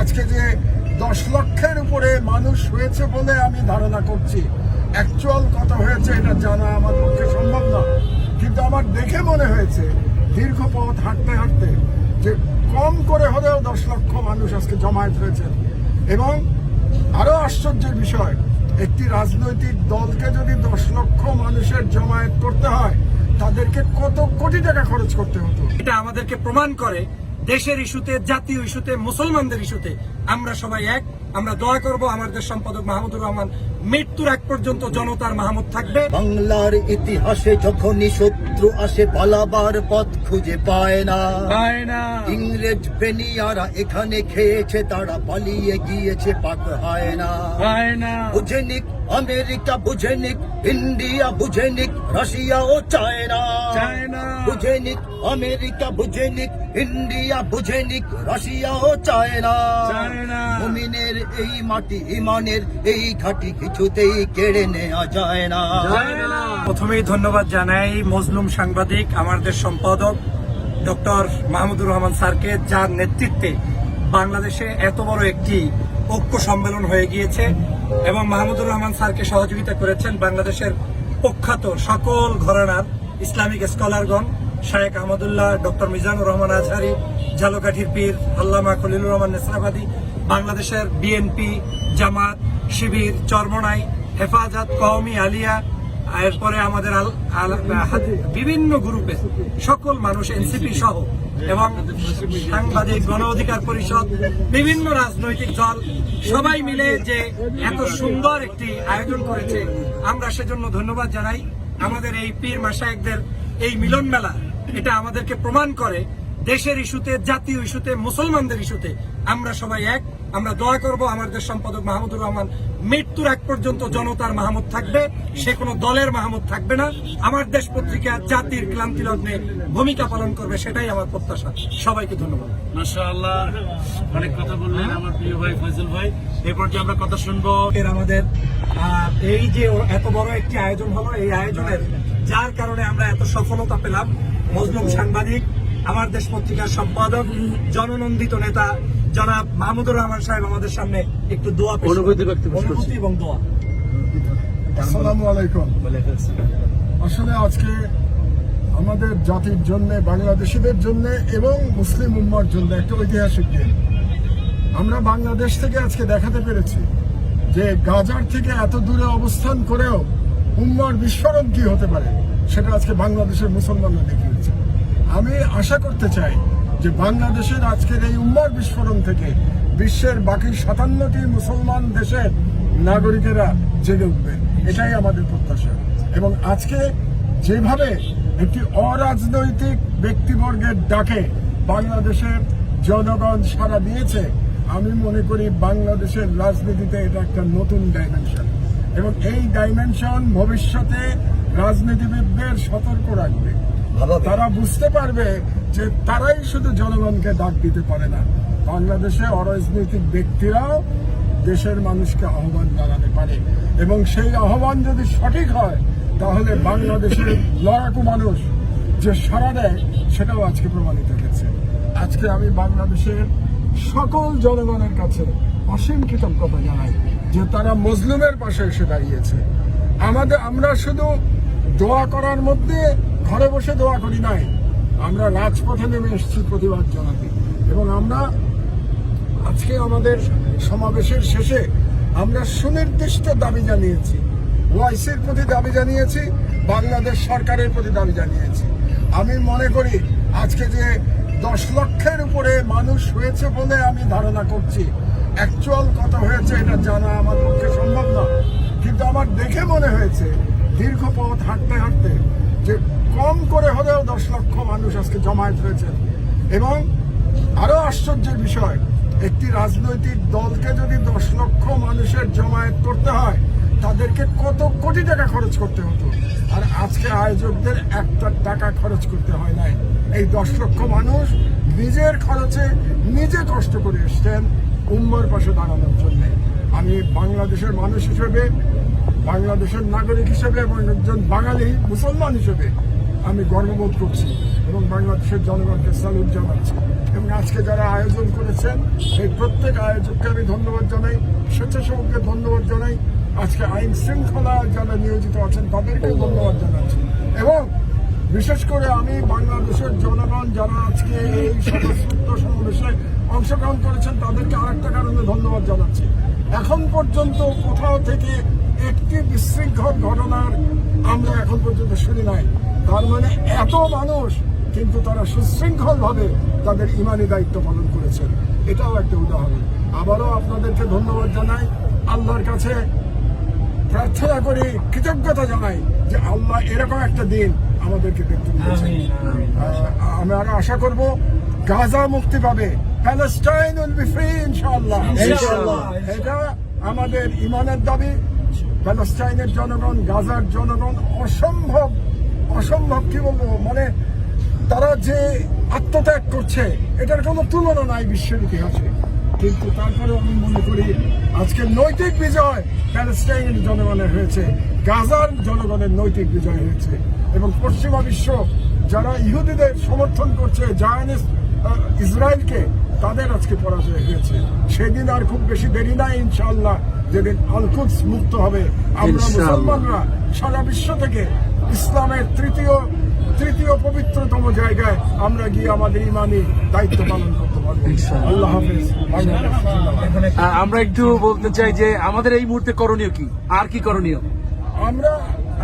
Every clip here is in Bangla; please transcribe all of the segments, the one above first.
আজকে যে দশ লক্ষের উপরে মানুষ হয়েছে বলে আমি ধারণা করছি। অ্যাকচুয়াল কত হয়েছে এটা জানা আমার পক্ষে সম্ভব না। কিন্তু আমার দেখে মনে হয়েছে, দীর্ঘ পথ হাঁটতে হাঁটতে যে কম করে হলেও দশ লক্ষ মানুষ আজকে জমায়েত হয়েছেন এবং আরও আশ্চর্যের বিষয়, একটি রাজনৈতিক দলকে যদি দশ লক্ষ মানুষের জমায়েত করতে হয়, তাদেরকে কত কোটি টাকা খরচ করতে হতো? এটা আমাদেরকে প্রমাণ করে দেশের ইস্যুতে জাতীয় ইস্যুতে মুসলমানদের ইস্যুতে আমরা সবাই এক। আমরা দোয়া করব আমাদের সম্পাদক মাহমুদুর রহমান মৃত্যুর এক পর্যন্ত জনতার মাহমুদ থাকবে। বাংলার ইতিহাসে যখনই শত্রু আসে পালাবার পথ খুঁজে পায় না। পায় না। ইংরেজ বেনিয়ারা এখানে খেয়েছে তারা পালিয়ে গিয়েছে পাক হয় না। পায় না। বুঝেনিক আমেরিকা বুঝেনিক ইন্ডিয়া বুঝেনিক রাশিয়া ও চায়না। চায়না। বুঝেনিক আমেরিকা বুঝেনিক ইন্ডিয়া বুঝেনিক রাশিয়া ও চায়না। চায়না। মুমিনের এই মাটি ইমানের এই ঘাটি কিছুতেই কেড়ে নেওয়া যায় না। প্রথমেই ধন্যবাদ জানাই মজলুম সাংবাদিক আমাদের সম্পাদক ডক্টর মাহমুদুর রহমান স্যারকে যার নেতৃত্বে বাংলাদেশে এত বড় একটি ঐক্য সম্মেলন হয়ে গিয়েছে। এবং মাহমুদুর রহমান স্যারকে সহযোগিতা করেছেন বাংলাদেশের প্রখ্যাত সকল ঘরানার ইসলামিক স্কলারগণ, শায়েক আহমদুল্লাহ, ডক্টর মিজানুর রহমান আজহারি ঝালকাঠির পীর আল্লামা খলিলুর রহমান নেসরাবাদী, বাংলাদেশের বিএনপি জামাত, শিবির, চরমনাই, হেফাজত, কওমি, আলিয়া, এরপরে আমাদের বিভিন্ন গ্রুপে সকল মানুষ, এনসিপি সহ, এবং সাংবাদিক গণ অধিকার পরিষদ, বিভিন্ন রাজনৈতিক দল সবাই মিলে যে এত সুন্দর একটি আয়োজন করেছে, আমরা সেজন্য ধন্যবাদ জানাই। আমাদের এই পীর মাসায়কদের এই মিলন মেলা, এটা আমাদেরকে প্রমাণ করে দেশের ইস্যুতে, জাতীয় ইস্যুতে, মুসলমানদের ইস্যুতে আমরা সবাই এক। আমরা দোয়া করব আমাদের সম্পাদক মাহমুদুর রহমান মৃত্যুর এক পর্যন্ত জনতার মাহমুদ থাকবে সে কোনো দলের মাহমুদ থাকবে না। আমার দেশ পত্রিকা জাতির ক্লান্তি লগ্নে ভূমিকা পালন করবে সেটাই আমার প্রত্যাশা। সবাইকে ধন্যবাদ। মাশাআল্লাহ অনেক কথা বললেন আমার প্রিয় ভাই ফয়জুল ভাই। এরপর যে আমরা কথা শুনব এর আমাদের এই যে এত বড় একটি আয়োজন হলো এই আয়োজনের যার কারণে আমরা এত সফলতা পেলাম মজলুম সাংবাদিক আমার দেশ পত্রিকার সম্পাদক জননন্দিত নেতা জনাব মাহমুদুর রহমান সাহেব আমাদের সামনে একটু দোয়া। অনুভূতি ব্যক্ত অনুভূতি এবং দোয়া। আসসালামু আলাইকুম। আসলে আজকে আমাদের জাতির জন্য বাংলাদেশিদের জন্য এবং মুসলিম উম্মার জন্য একটা ঐতিহাসিক দিন। আমরা বাংলাদেশ থেকে আজকে দেখাতে পেরেছি যে গাজার থেকে এত দূরে অবস্থান করেও উম্মার বিস্ফোরণ কি হতে পারে সেটা আজকে বাংলাদেশের মুসলমানরা দেখিয়েছে। আমি আশা করতে চাই যে বাংলাদেশের আজকের এই উম্মার বিস্ফোরণ থেকে বিশ্বের বাকি সাতান্নটি মুসলমান দেশের নাগরিকেরা জেগে উঠবে। এটাই আমাদের প্রত্যাশা। এবং আজকে যেভাবে একটি অরাজনৈতিক ব্যক্তিবর্গের ডাকে বাংলাদেশের জনগণ সাড়া দিয়েছে আমি মনে করি বাংলাদেশের রাজনীতিতে এটা একটা নতুন ডাইমেনশন এবং এই ডাইমেনশন ভবিষ্যতে রাজনীতিবিদদের সতর্ক রাখবে। তারা বুঝতে পারবে যে তারাই শুধু জনগণকে ডাক দিতে পারে না, বাংলাদেশে অরাজনৈতিক ব্যক্তিরাও দেশের মানুষকে আহ্বান জানাতে পারে। এবং সেই আহ্বান যদি সঠিক হয়, তাহলে বাংলাদেশের লড়াকু মানুষ যে সারা দেয়, সেটাও আজকে প্রমাণিত হয়েছে। আজকে আমি বাংলাদেশের সকল জনগণের কাছে অসীম কৃতজ্ঞতা জানাই যে তারা মজলুমের পাশে এসে দাঁড়িয়েছে। আমাদের, আমরা শুধু দোয়া করার মধ্যে ঘরে বসে দোয়া করি নাই আমরা রাজপথে নেমে এসেছি প্রতিবাদ জানাতে। এবং আমরা আজকে আমাদের সমাবেশের শেষে আমরা সুনির্দিষ্ট দাবি জানিয়েছি। ওআইসির প্রতি দাবি জানিয়েছি, বাংলাদেশ সরকারের প্রতি দাবি জানিয়েছি। আমি মনে করি আজকে যে দশ লক্ষের উপরে মানুষ হয়েছে বলে আমি ধারণা করছি। অ্যাকচুয়াল কত হয়েছে, এটা জানা আমার পক্ষে সম্ভব না। কিন্তু আমার দেখে মনে হয়েছে, দীর্ঘ পথ হাঁটতে হাঁটতে যে কম করে হলেও দশ লক্ষ মানুষ আজকে জমায়েত হয়েছেন এবং আরও আশ্চর্যের বিষয়, একটি রাজনৈতিক দলকে যদি দশ লক্ষ মানুষের জমায়েত করতে হয়, তাদেরকে কত কোটি টাকা খরচ করতে হতো? আর আজকে আয়োজকদের একটা টাকা খরচ করতে হয় নাই। এই দশ লক্ষ মানুষ নিজের খরচে নিজে কষ্ট করে এসছেন উম্মার পাশে দাঁড়ানোর জন্য। আমি বাংলাদেশের মানুষ হিসেবে, বাংলাদেশের নাগরিক হিসেবে এবং একজন বাঙালি মুসলমান হিসেবে আমি গর্ববোধ করছি এবং বাংলাদেশের জনগণকে স্যালুট জানাচ্ছি। এবং আজকে যারা আয়োজন করেছেন, সেই প্রত্যেক আয়োজককে আমি ধন্যবাদ জানাই, স্বেচ্ছাসেবককে ধন্যবাদ জানাই। আজকে আইন শৃঙ্খলা যারা নিয়োজিত আছেন তাদেরকে ধন্যবাদ জানাচ্ছি। এবং বিশেষ করে আমি বাংলাদেশের জনগণ যারা আজকে এই স্বতঃস্ফূর্ত সমাবেশে অংশগ্রহণ করেছেন, তাদেরকে আরেকটা কারণে ধন্যবাদ জানাচ্ছি। এখন পর্যন্ত কোথাও থেকে একটি বিশৃঙ্খল ঘটনার আমরা এখন পর্যন্ত শুনি নাই। তার মানে এত মানুষ কিন্তু তারা সুশৃঙ্খল ভাবে তাদের ইমানি দায়িত্ব পালন করেছেন। এটাও একটা উদাহরণ। আবারও আপনাদেরকে ধন্যবাদ জানাই। আল্লাহর কাছে প্রার্থনা করি কৃতজ্ঞতা জানাই যে আল্লাহ এরকম একটা দিন আমাদেরকে দেখতে দিয়েছেন। আহ, আমরা আশা করব গাজা মুক্তি পাবে। প্যালেস্টাইন উইল বি ফ্রি ইনশাআল্লাহ। এটা আমাদের ইমানের দাবি। প্যালেস্টাইনের জনগণ গাজার জনগণ অসম্ভব অসম্ভব কি বলব? মানে তারা যে আত্মত্যাগ করছে এটার কোনো তুলনা নাই বিশ্বের ইতিহাসে। কিন্তু তারপরে আমি মনে করি আজকে নৈতিক বিজয় প্যালেস্টাইনের জনগণের হয়েছে গাজার জনগণের নৈতিক বিজয় হয়েছে। এবং পশ্চিমা বিশ্ব যারা ইহুদিদের সমর্থন করছে জায়নিস্ট ইসরায়েলকে তাদের আজকে পরাজয় হয়েছে। সেদিন আর খুব বেশি দেরি নাই ইনশাল্লাহ যেদিন আলকুদস মুক্ত হবে। আমরা মুসলমানরা সারা বিশ্ব থেকে ইসলামের তৃতীয় তৃতীয় পবিত্রতম জায়গায় আমরা গিয়ে আমাদের ইমানি দায়িত্ব পালন করতে পারব। আল্লাহ হাফেজ। আমরা একটু বলতে চাই যে আমাদের এই মুহূর্তে করণীয় কি? আর কি করণীয়? আমরা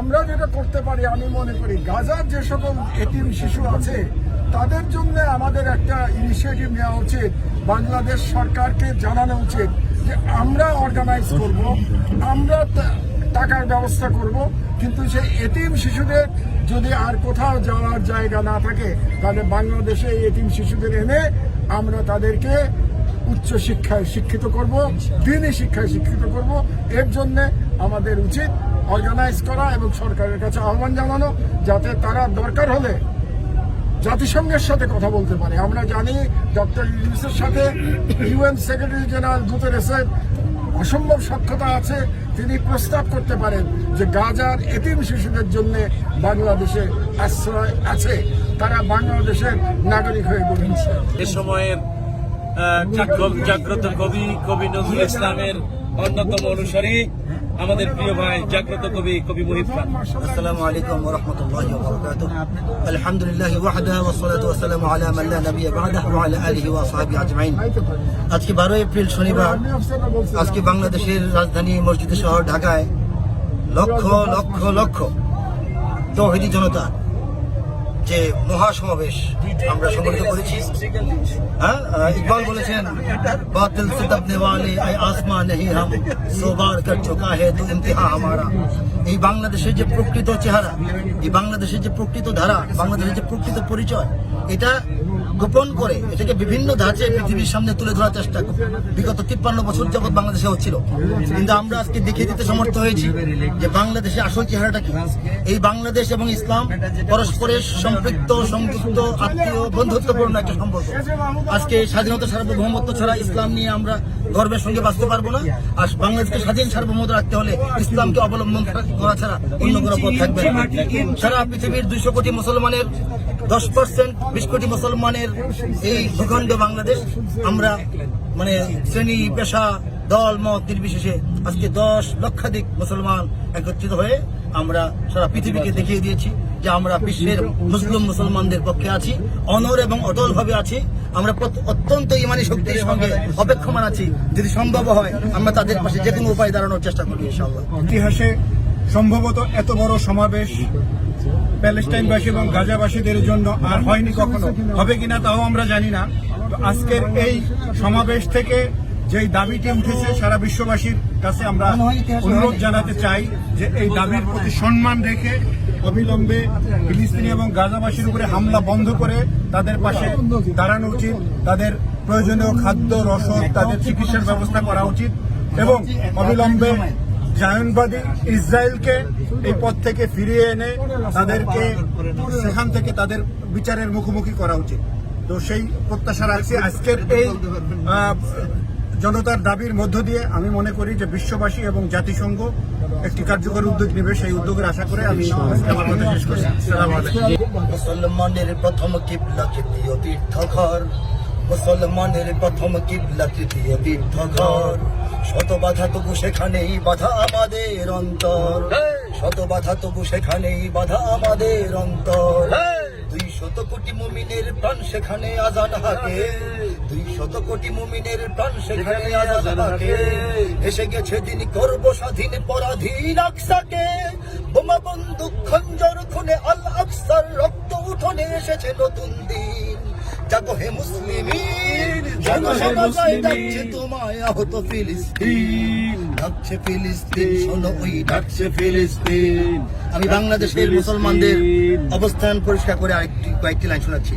আমরা যেটা করতে পারি আমি মনে করি গাজার যে সকল এতিম শিশু আছে তাদের জন্য আমাদের একটা ইনিশিয়েটিভ নেওয়া উচিত। বাংলাদেশ সরকারকে জানানো উচিত যে আমরা অর্গানাইজ করব আমরা টাকার ব্যবস্থা করব। কিন্তু সেই এতিম শিশুদের যদি আর কোথাও যাওয়ার জায়গা না থাকে, তাহলে বাংলাদেশে এতিম শিশুদের এনে আমরা তাদেরকে উচ্চ শিক্ষায় শিক্ষিত করব দিনই শিক্ষায় শিক্ষিত করব। এর জন্য আমাদের উচিত অর্গানাইজ করা এবং সরকারের কাছে আহ্বান জানানো, যাতে তারা দরকার হলে জাতিসংঘের সাথে কথা বলতে পারে। আমরা জানি ডক্টর ইউনুসের সাথে ইউএন সেক্রেটারি জেনারেল গুতেরেসের অসম্ভব সক্ষতা আছে, তিনি প্রস্তাব করতে পারেন যে গাজার এতিম শিশুদের জন্য বাংলাদেশে আশ্রয় আছে। তারা বাংলাদেশের নাগরিক হয়ে গড়েছে এ সময়ের জাগ্রত কবি কবি নজরুল ইসলামের অন্যতম অনুসারী আমাদের প্রিয় ভাই জাগ্রত কবি কবি মহিব খান। আসসালামু আলাইকুম ওয়া রাহমাতুল্লাহি ওয়া বারাকাতুহু আলহামদুলিল্লাহি ওয়াহদা ওয়া সালাতু ওয়া সালামু আলা মান লা নাবিয়্য বা'দাহু ওয়া আলা আলিহি ওয়া সাহবিহি আজমাইন। আজকে 12 এপ্রিল শনিবার, আজকে বাংলাদেশের রাজধানী মসজিদ শহর ঢাকায় লক্ষ লক্ষ লক্ষ তৌহিদি জনতা যে মহাসমাবেশ আমরা সংগঠিত করেছি। হ্যাঁ ইকবাল বলেছেন বাতিল আই আসমা নেহি হাম সোবার কর হে তো আমারা এই বাংলাদেশের যে প্রকৃত চেহারা এই বাংলাদেশের যে প্রকৃত ধারা বাংলাদেশের যে প্রকৃত পরিচয় এটা গোপন করে এটাকে বিভিন্ন ধাঁচে পৃথিবীর সামনে তুলে ধরার চেষ্টা বিগত তিপ্পান্ন বছর যাবৎ বাংলাদেশে হচ্ছিল। কিন্তু আমরা আজকে দেখিয়ে দিতে সমর্থ হয়েছি যে বাংলাদেশের আসল চেহারাটা কি? এই বাংলাদেশ এবং ইসলাম পরস্পরের সম্পৃক্ত, সংযুক্ত, আত্মীয়, বন্ধুত্বপূর্ণ একটা সম্পর্ক। আজকে স্বাধীনতা সার্বভৌমত্ব ছাড়া ইসলাম নিয়ে আমরা গর্বের সঙ্গে বাঁচতে পারব না। আর বাংলাদেশকে স্বাধীন সার্বভৌমত্ব রাখতে হলে ইসলামকে অবলম্বন করা ছাড়া অন্য কোনো পথ থাকবে সারা পৃথিবীর দুইশো কোটি মুসলমানের দশ পার্সেন্ট বিশ কোটি মুসলমানের এই ভূখণ্ড বাংলাদেশ আমরা মানে শ্রেণি, পেশা, দল, মত নির্বিশেষে আজকে দশ লক্ষাধিক মুসলমান একত্রিত হয়ে আমরা সারা পৃথিবীকে দেখিয়ে দিয়েছি যে আমরা বিশ্বের মুসলিম মুসলমানদের পক্ষে আছি, অনর এবং অটল ভাবে আছি। আমরা অত্যন্ত ইমানি শক্তির সঙ্গে অপেক্ষমান আছি। যদি সম্ভব হয়, আমরা তাদের পাশে যে কোনো উপায় দাঁড়ানোর চেষ্টা করি ইতিহাসে সম্ভবত এত বড় সমাবেশ প্যালেস্টাইনবাসী এবং গাজাবাসীদের জন্য আর হয়নি কখনো। হবে কিনা তাও আমরা জানি না। তো আজকের এই সমাবেশ থেকে যেই দাবিটি উঠেছে সারা বিশ্ববাসীর কাছে আমরা অনুরোধ জানাতে চাই যে এই দাবির প্রতি সম্মান রেখে অবিলম্বে ফিলিস্তিনি এবং গাজাবাসীর উপরে হামলা বন্ধ করে তাদের পাশে দাঁড়ানো উচিত। তাদের প্রয়োজনীয় খাদ্য, রসদ, তাদের চিকিৎসার ব্যবস্থা করা উচিত। এবং অবিলম্বে জায়নবাদী ইসরায়েলকে এই পথ থেকে ফিরিয়ে এনে তাদেরকে সেখান থেকে তাদের বিচারের মুখোমুখি করা উচিত। তো সেই প্রত্যাশা রাখছি। আজকের এই জনতার দাবির মধ্য দিয়ে আমি মনে করি যে বিশ্ববাসী এবং জাতিসংঘ একটি কার্যকর উদ্যোগ নেবে সেই উদ্যোগের আশা করে আমি আজকে আমার কথা শেষ করছি। আসসালামু আলাইকুম। মুসলমানের প্রথম কিবলা তৃতীয় তীর্থঘর। মুসলমানের প্রথম কিবলা তৃতীয় তীর্থঘর। শত বাধা তবু সেখানেই বাধা আমাদের অন্তর। শত বাধা তবু সেখানেই বাধা আমাদের অন্তর। দুই শত কোটি মুমিনের প্রাণ সেখানে আজান হাকে। দুই শত কোটি মুমিনের প্রাণ সেখানে আজান হাকে। এসে গেছে দিন করব স্বাধীন পরাধীন আকসাকে। বোমা বন্দুক খঞ্জর খুনে আল আকসার রক্ত উঠোনে এসেছে নতুন দিন। জাগো হে মুসলিমিন জাগো হে ডাকছে তোমায় আহত ফিলিস্তিন। ডাকছে ফিলিস্তিন শোনো ওই ডাকছে ফিলিস্তিন। আমি বাংলাদেশের মুসলমানদের অবস্থান পরিষ্কার করে আরেকটি কয়েকটি লাইন শোনাচ্ছি।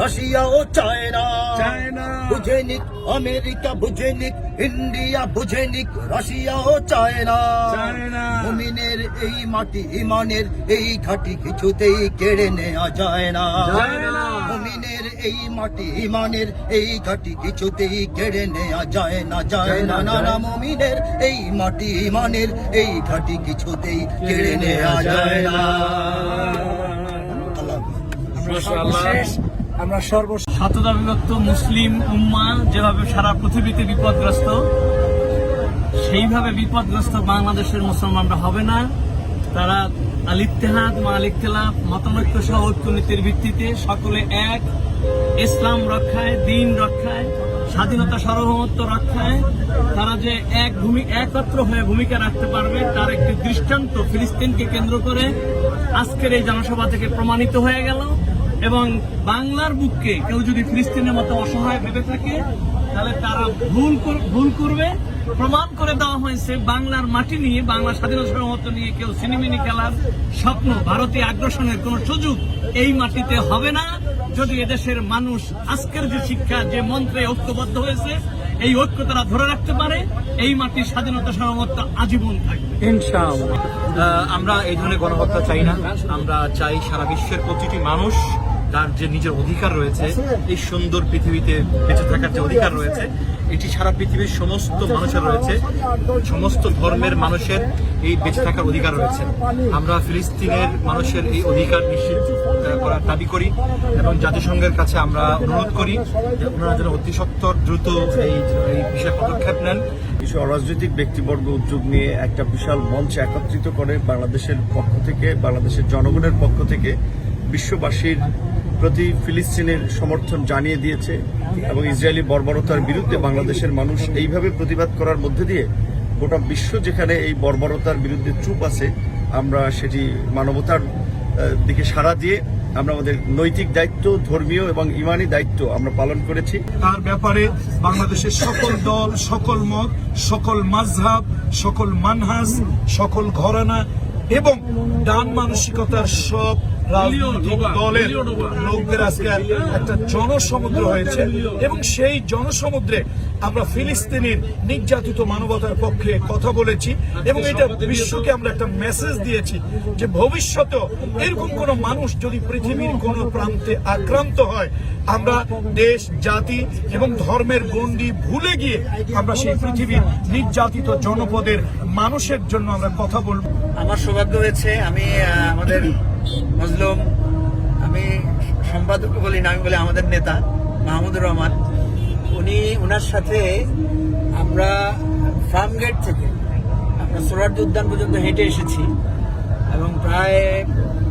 রাশিয়া ও চায়না। বুঝে নিক আমেরিকা বুঝে নিক ইন্ডিয়া বুঝে নিক রাশিয়া ও চায়না। মুমিনের এই মাটি ইমানের এই ঘাটি কিছুতেই কেড়ে নেওয়া যায় না। মুমিনের এই মাটি ইমানের এই ঘাটি কিছুতেই কেড়ে নেওয়া যায় না যায় না। না না মুমিনের এই মাটি ইমানের এই ঘাটি কিছুতেই কেড়ে নেওয়া যায় না। আল্লাহ আমরা সর্বশেষ শতদা বিভক্ত মুসলিম উম্মা যেভাবে সারা পৃথিবীতে বিপদগ্রস্ত, সেইভাবে বিপদগ্রস্ত বাংলাদেশের মুসলমানরা হবে না। তারা আল ইত্তেহাদ মা আল ইখতিলাফ মতানৈক্য সহ ঐক্যনীতির ভিত্তিতে সকলে এক। ইসলাম রক্ষায়, দিন রক্ষায়, স্বাধীনতা সার্বভৌমত্ব রক্ষায় তারা যে এক ভূমি, একত্র হয়ে ভূমিকা রাখতে পারবে, তার একটি দৃষ্টান্ত ফিলিস্তিনকে কেন্দ্র করে আজকের এই জনসভা থেকে প্রমাণিত হয়ে গেল। এবং বাংলার বুককে কেউ যদি ফিলিস্তিনের মতো অসহায় ভেবে থাকে তাহলে তারা ভুল কর- ভুল করবে। প্রমাণ করে দেওয়া হয়েছে বাংলার মাটি নিয়ে বাংলা স্বাধীনতা সার্বভৌমত্ব নিয়ে কেউ সিনেমিনি খেলার স্বপ্ন ভারতীয় আগ্রাসনের কোন সুযোগ এই মাটিতে হবে না। যদি এদেশের মানুষ আজকের যে শিক্ষা যে মন্ত্রে ঐক্যবদ্ধ হয়েছে এই ঐক্য তারা ধরে রাখতে পারে এই মাটির স্বাধীনতা সার্বভৌমত্ব আজীবন থাকবে। ইনশাআল্লাহ। আমরা এই ধরনের গণহত্যা চাই না। আমরা চাই সারা বিশ্বের প্রতিটি মানুষ তার যে নিজের অধিকার রয়েছে এই সুন্দর পৃথিবীতে বেঁচে থাকার যে অধিকার রয়েছে এটি সারা পৃথিবীর সমস্ত মানুষের রয়েছে। সমস্ত ধর্মের মানুষের এই বেঁচে থাকার অধিকার রয়েছে। আমরা ফিলিস্তিনের মানুষের এই অধিকার নিশ্চিত করার দাবি করি এবং জাতিসংঘের কাছে আমরা অনুরোধ করি যে ওনারা যেন অতি সত্বর দ্রুত এই এই বিষয়ে পদক্ষেপ নেন। কিছু অরাজনৈতিক ব্যক্তিবর্গ উদ্যোগ নিয়ে একটা বিশাল মঞ্চ একত্রিত করে বাংলাদেশের পক্ষ থেকে বাংলাদেশের জনগণের পক্ষ থেকে বিশ্ববাসীর প্রতি ফিলিস্তিনের সমর্থন জানিয়ে দিয়েছে এবং ইসরায়েলি বর্বরতার বিরুদ্ধে বাংলাদেশের মানুষ এইভাবে প্রতিবাদ করার মধ্যে দিয়ে গোটা বিশ্ব যেখানে এই বর্বরতার বিরুদ্ধে চুপ আছে, আমরা সেটি মানবতার দিকে সাড়া দিয়ে আমরা আমাদের নৈতিক দায়িত্ব, ধর্মীয় এবং ইমানি দায়িত্ব আমরা পালন করেছি। তার ব্যাপারে বাংলাদেশের সকল দল, সকল মত, সকল মাঝহাব সকল মানহাজ, সকল ঘরানা এবং ডান মানসিকতার সব রাজনৈতিক দলের লোকদের আজকে একটা জনসমুদ্র হয়েছে। এবং সেই জনসমুদ্রে আমরা ফিলিস্তিনির নির্যাতিত মানবতার পক্ষে কথা বলেছি এবং এটা বিশ্বকে আমরা একটা মেসেজ দিয়েছি যে ভবিষ্যতেও এরকম কোন মানুষ যদি পৃথিবীর কোন প্রান্তে আক্রান্ত হয় আমরা দেশ জাতি এবং ধর্মের গণ্ডি ভুলে গিয়ে আমরা সেই পৃথিবীর নির্যাতিত জনপদের মানুষের জন্য আমরা কথা বলব। আমার সৌভাগ্য হয়েছে আমি আমাদের মজলুম আমি সম্পাদক বলি না আমি বলি আমাদের নেতা মাহমুদুর রহমান। উনি ওনার সাথে আমরা ফার্ম গেট থেকে আমরা সোরারদি উদ্যান পর্যন্ত হেঁটে এসেছি এবং প্রায়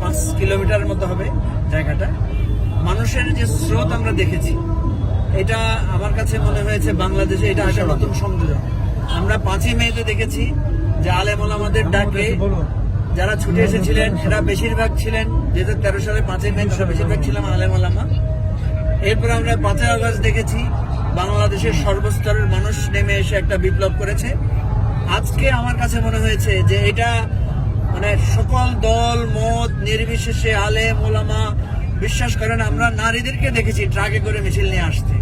পাঁচ কিলোমিটারের মতো হবে জায়গাটা। মানুষের যে স্রোত আমরা দেখেছি এটা আমার কাছে মনে হয়েছে বাংলাদেশে এটা একটা নতুন সংযোজন। আমরা পাঁচই মেতে দেখেছি যে আলেমল আমাদের ডাকে যারা ছুটে এসেছিলেন এরা বেশিরভাগ ছিলেন যেহেতু তেরো সালে পাঁচই মে তারা বেশিরভাগ ছিলাম আলেম আলামা এরপর আমরা পাঁচই আগস্ট দেখেছি বাংলাদেশের সর্বস্তরের মানুষ নেমে এসে একটা বিপ্লব করেছে। আজকে আমার কাছে মনে হয়েছে যে এটা মানে সকল দল মত নির্বিশেষে আলেম ওলামা বিশ্বাস করেন আমরা নারীদেরকে দেখেছি ট্রাকে করে মিছিল নিয়ে আসতে।